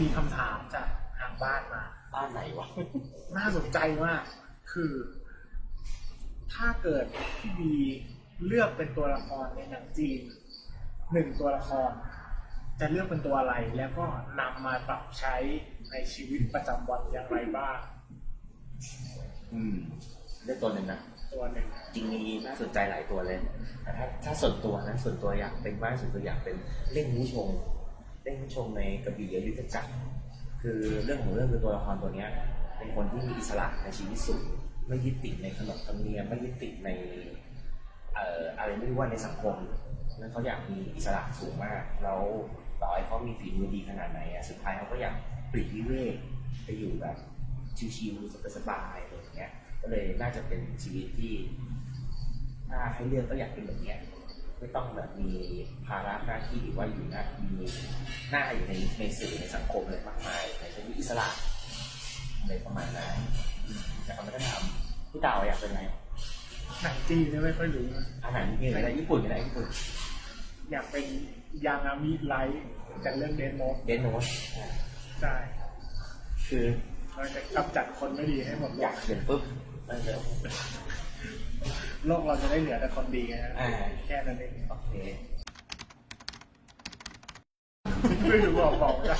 มีคำถามจากทางบ้านมา บ้านไหนวะ น่าสนใจมาก คือ ถ้าเกิดพี่บีเลือกเป็นตัวละครในหนังจีนหนึ่งตัวละคร จะเลือกเป็นตัวอะไร แล้วก็นำมาปรับใช้ในชีวิตประจำวันอย่างไรบ้าง อืมเลือกตัวหนึ่งนะ ตัวหนึ่งจริงมีน่าสนใจหลายตัวเลยแต่ถ้าถ้าส่วนตัวนะส่วนตัวอยากเป็นบ้านส่วนตัวอยากเป็นเล่งผู้ชง เล่งผู้ชงในกระบี่ยุทธจักร คือเรื่องของเรื่องคือตัวละครตัวเนี้ยเป็นคนที่มีอิสระในชีวิตสูงไม่ยึดติดในขนบธรรมเนียมไม่ยึดติดในเอ่ออะไรไม่รู้ว่าในสังคมนั้นเขาอยากมีอิสระสูงมาก แล้วต่อให้เขามีฝีมือดีขนาดไหนอะสุดท้ายเขาก็อยากปลีกวิเวกไปอยู่แบบชิวๆสบายๆอะไรอย่างเงี้ยก็เลยน่าจะเป็นชีวิตที่ถ้าให้เลือกก็อยากเป็นแบบเนี้ย ไม่ต้องแบบมีภาระหน้าที่หรือว่าอยู่หน้ามีหน้าอยู่ในในสื่อในสังคมอะไรมากมายในชีวิตอิสระอะไรประมาณนั้นอืมแต่เขาไม่ได้ทำพี่ดาวอยากเป็นไงหนังจีนเนี่ยไม่ค่อยรู้นะอาหารนี่อะไรญี่ปุ่นอะไรญี่ปุ่น อยากเป็นยางามิไลท์จากเรื่องเดนโมเดนโนสใช่คือเราจะกำจัดคนไม่ดีให้หมดอยากเขียนปุ๊บมันจะ โลกเราจะได้เหลือแต่คนดีนะอ่า แค่นั้นเองโอเคไม่รู้บอกบอกไม่ได้